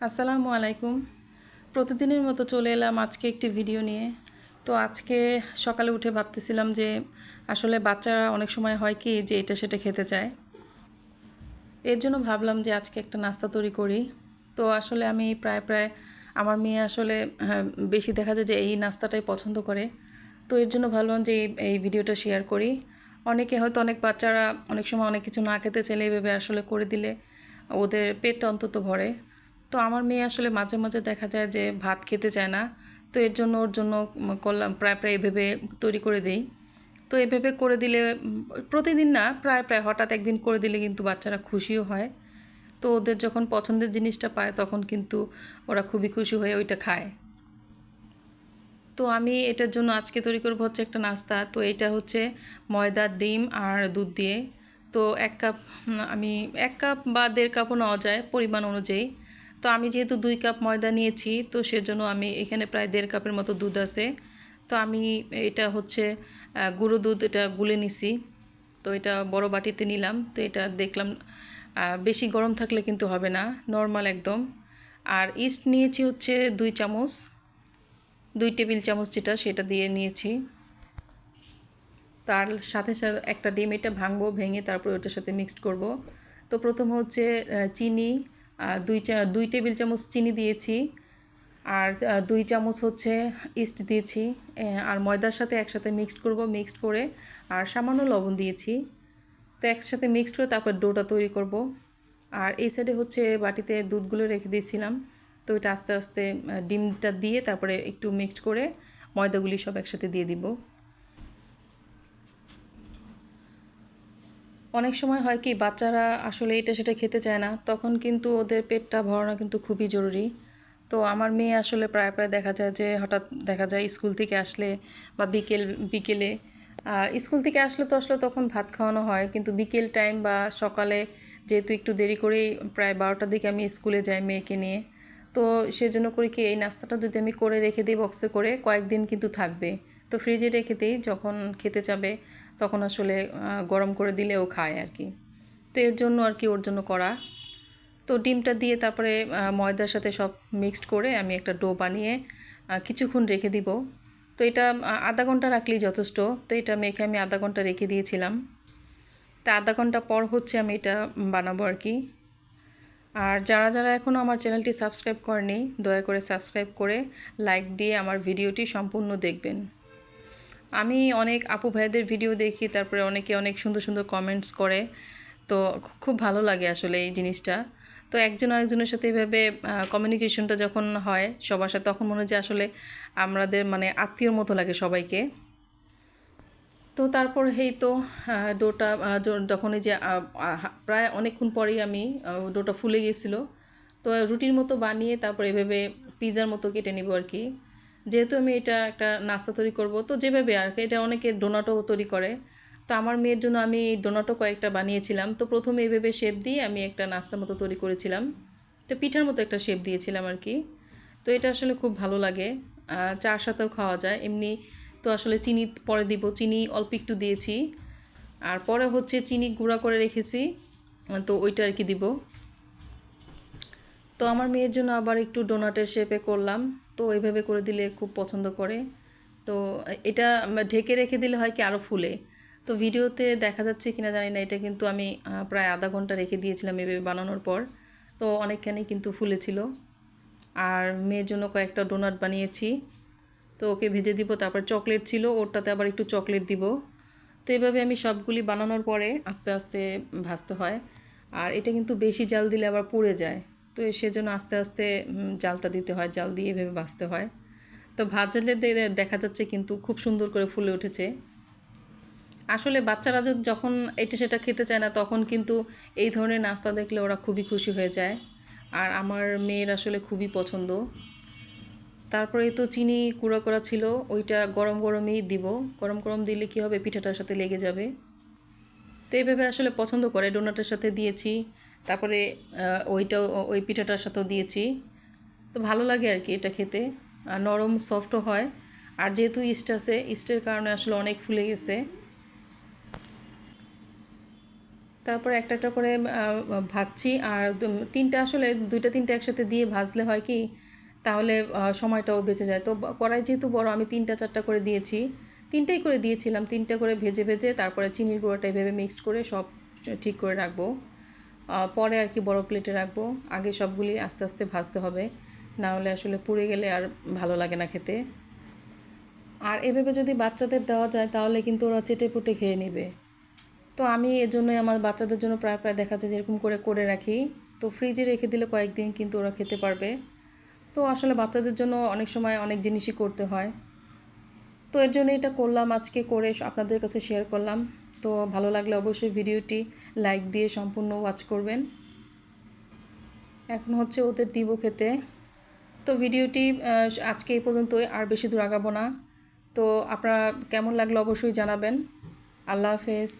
আসসালামু আলাইকুম। প্রতিদিনের মতো চলে এলাম আজকে একটি ভিডিও নিয়ে। তো আজকে সকালে উঠে ভাবতেছিলাম যে আসলে বাচ্চারা অনেক সময় হয় কি যে এটা সেটা খেতে চায়। এর জন্য ভাবলাম যে আজকে একটা নাস্তা তৈরি করি। তো আসলে আমি প্রায় প্রায় আমার মেয়ে আসলে হ্যাঁ, বেশি দেখা যায় যে এই নাস্তাটাই পছন্দ করে। তো এর জন্য ভাবলাম যে এই- এই ভিডিওটা শেয়ার করি। অনেকে হয়তো অনেক বাচ্চারা অনেক সময় অনেক কিছু না খেতে চাইলে এভাবে আসলে করে দিলে ওদের পেটটা অন্তত ভরে। তো আমার মেয়ে আসলে মাঝে মাঝে দেখা যায় যে ভাত খেতে চায় না। তো এর জন্য ওর জন্য করলাম, প্রায় প্রায় এভাবে তৈরি করে দিই। তো এভাবে করে দিলে প্রতিদিন না, প্রায় প্রায় হঠাৎ একদিন করে দিলে কিন্তু বাচ্চারা খুশিও হয়। তো ওদের যখন পছন্দের জিনিসটা পায় তখন কিন্তু ওরা খুবই খুশি হয়ে ওইটা খায়। তো আমি এটার জন্য আজকে তৈরি করব হচ্ছে একটা নাস্তা। তো এটা হচ্ছে ময়দা, ডিম আর দুধ দিয়ে। তো এক কাপ আমি এক কাপ বা দেড় কাপও নেওয়া যায় পরিমাণ অনুযায়ী। তো আমি যেহেতু দুই কাপ ময়দা নিয়েছি, তো সেজন্য আমি এখানে প্রায় দেড় কাপের মতো দুধ আছে। তো আমি এটা হচ্ছে গুঁড়ো দুধ এটা গুলে নিছি। তো এটা বড় বাটিতে নিলাম। তো এটা দেখলাম বেশি গরম থাকলে কিন্তু হবে না, নর্মাল একদম। আর ইস্ট নিয়েছি হচ্ছে দুই চামচ। দুই টেবিল চামচ যেটা সেটা দিয়ে নিয়েছি। তার সাথে সাথে একটা ডিম, এটা ভাঙবো, ভেঙে তারপর ওটার সাথে মিক্সড করব। তো প্রথম হচ্ছে চিনি দুই চা, দুই টেবিল চামচ চিনি দিয়েছি। আর দুই চামচ হচ্ছে ইস্ট দিয়েছি। আর ময়দার সাথে একসাথে মিক্সড করব মিক্সড করে আর সামান্য লবণ দিয়েছি। তো একসাথে মিক্সড করে তারপর ডোটা তৈরি করব। আর এই সাইডে হচ্ছে বাটিতে দুধগুলো রেখে দিয়েছিলাম। তো এটা আস্তে আস্তে ডিমটা দিয়ে তারপরে একটু মিক্সড করে ময়দাগুলি সব একসাথে দিয়ে দিব। অনেক সময় হয় কি, বাচ্চারা আসলে এটা সেটা খেতে চায় না, তখন কিন্তু ওদের পেটটা ভরানো কিন্তু খুবই জরুরি। তো আমার মেয়ে আসলে প্রায় প্রায় দেখা যায় যে হঠাৎ দেখা যায় স্কুল থেকে আসলে বা বিকেল, বিকেলে স্কুল থেকে আসলে তো আসলে তখন ভাত খাওয়ানো হয়, কিন্তু বিকেল টাইম বা সকালে যেহেতু একটু দেরি করেই প্রায় বারোটার দিকে আমি স্কুলে যাই মেয়েকে নিয়ে। তো সেজন্য করি কি, এই নাস্তাটা যদি আমি করে রেখে দিই বক্সে করে, কয়েকদিন কিন্তু থাকবে। তো ফ্রিজে রেখে দিই, যখন খেতে যাবে তখন আসলে গরম করে দিলে ও খায় আর কি। তো এর জন্য আর কি ওর জন্য করা। তো ডিমটা দিয়ে তারপরে ময়দার সাথে সব মিক্সড করে আমি একটা ডো বানিয়ে কিছুক্ষণ রেখে দিব। তো এটা আধা ঘণ্টা রাখলেই যথেষ্ট। তো এটা মেখে আমি আধা ঘণ্টা রেখে দিয়েছিলাম। তা আধা ঘণ্টা পর হচ্ছে আমি এটা বানাবো আর কি। আর যারা যারা এখনও আমার চ্যানেলটি সাবস্ক্রাইব করেনি, দয়া করে সাবস্ক্রাইব করে লাইক দিয়ে আমার ভিডিওটি সম্পূর্ণ দেখবেন। আমি অনেক আপু ভাইদের ভিডিও দেখি, তারপরে অনেকে অনেক সুন্দর সুন্দর কমেন্টস করে। তো খুব ভালো লাগে আসলে এই জিনিসটা। তো একজন আরেকজনের সাথে এইভাবে কমিউনিকেশনটা যখন হয় সবার সাথে, তখন মনে হয় যে আসলে আমাদের মানে আত্মীয়র মতো লাগে সবাইকে। তো তারপর এই তো আহ, ডোটা যখন এই যে প্রায় অনেকক্ষণ পরেই আমি ডোটা ফুলে গেছিল। তো রুটির মতো বানিয়ে তারপর এভাবে পিৎজার মতো কেটে নিব আর কি। যেহেতু আমি এটা একটা নাস্তা তৈরি করব তো যেভাবে আর কি এটা অনেকে ডোনাটও তৈরি করে। তো আমার মেয়ের জন্য আমি ডোনাটো কয়েকটা বানিয়েছিলাম। তো প্রথমে এভাবে শেপ দিয়ে আমি একটা নাস্তার মতো তৈরি করেছিলাম। তো পিঠার মতো একটা শেপ দিয়েছিলাম আর কি। তো এটা আসলে খুব ভালো লাগে। চার সাথেও খাওয়া যায়। এমনি তো আসলে চিনি পরে দিব, চিনি অল্প একটু দিয়েছি। আর পরে হচ্ছে চিনি গুঁড়া করে রেখেছি, তো ওইটা আর কি দিব। তো আমার মেয়ের জন্য আবার একটু ডোনাটের শেপে করলাম, তো এইভাবে করে দিলে খুব পছন্দ করে। তো এটা ঢেকে রেখে দিলে হয় কি আরও ফুলে। তো ভিডিওতে দেখা যাচ্ছে কিনা জানি না, এটা কিন্তু আমি প্রায় আধা ঘণ্টা রেখে দিয়েছিলাম এভাবে বানানোর পর। তো অনেকখানি কিন্তু ফুলেছিল। আর মেয়ের জন্য কয়েকটা ডোনাট বানিয়েছি। তো ওকে ভেজে দিব, তারপর চকলেট ছিল, ওরটাতে আবার একটু চকলেট দিব। তো এভাবে আমি সবগুলি বানানোর পরে আস্তে আস্তে ভাজতে হয়। আর এটা কিন্তু বেশি জাল দিলে আবার পুড়ে যায়। তো সেজন্য আস্তে আস্তে জালটা দিতে হয়, জাল দিয়ে এভাবে ভাজতে হয়। তো ভাজলে দেখা যাচ্ছে কিন্তু খুব সুন্দর করে ফুলে উঠেছে। আসলে বাচ্চারা যখন- যখন এটা সেটা খেতে চায় না, তখন কিন্তু এই ধরনের নাস্তা দেখলে ওরা খুবই খুশি হয়ে যায়। আর আমার মেয়ের আসলে খুবই পছন্দ। তারপরে তো চিনি কুড়া করা ছিল, ওইটা গরম গরমই দিব। গরম গরম দিলে কি হবে? পিঠাটার সাথে লেগে যাবে। তো এইভাবে আসলে পছন্দ করে, ডোনাটের সাথে দিয়েছি। তারপরে ওইটাও, ওই পিঠাটার সাথেও দিয়েছি। তো ভালো লাগে আর কি এটা খেতে। আর নরম, সফটও হয়। আর যেহেতু ইস্ট আছে, ইস্টের কারণে আসলে অনেক ফুলে গেছে। তারপরে একটা একটা করে ভাজছি। আর তিনটা আসলে দুইটা তিনটা একসাথে দিয়ে ভাজলে হয় কি তাহলে সময়টাও বেঁচে যায়। তো কড়াই যেহেতু বড়, আমি তিনটা, চারটা করে দিয়েছি। তিনটাই করে দিয়েছিলাম। তিনটা করে ভেজে ভেজে তারপরে চিনির গুঁড়োটা এভাবে মিক্সড করে সব ঠিক করে রাখব। পরে আর কি বড় প্লেটে রাখব। আগে সবগুলি আস্তে আস্তে ভাজতে হবে। না হলে আসলে পুড়ে গেলে আর ভালো লাগে না খেতে। আর এভাবে যদি বাচ্চাদের দেওয়া যায়, তাহলে কিন্তু ওরা চেটে পুটে খেয়ে নেবে। তো আমি এর জন্যই আমার বাচ্চাদের জন্য প্রায় প্রায় দেখা যায় যেরকম করে করে রাখি। তো ফ্রিজে রেখে দিলে কয়েকদিন কিন্তু ওরা খেতে পারবে। তো আসলে বাচ্চাদের জন্য অনেক সময় অনেক জিনিসই করতে হয়। তো এর জন্য এটা করলাম, আজকে করে আপনাদের কাছে শেয়ার করলাম। তো ভালো লাগলে অবশ্যই ভিডিওটি লাইক দিয়ে সম্পূর্ণ ওয়াচ করবেন। এখন হচ্ছে ওদের দিব খেতে। তো ভিডিওটি আজকে এই পর্যন্তই, আর বেশি দূর আগাবো না। তো আপনারা কেমন লাগল অবশ্যই জানাবেন। আল্লাহ হাফেজ।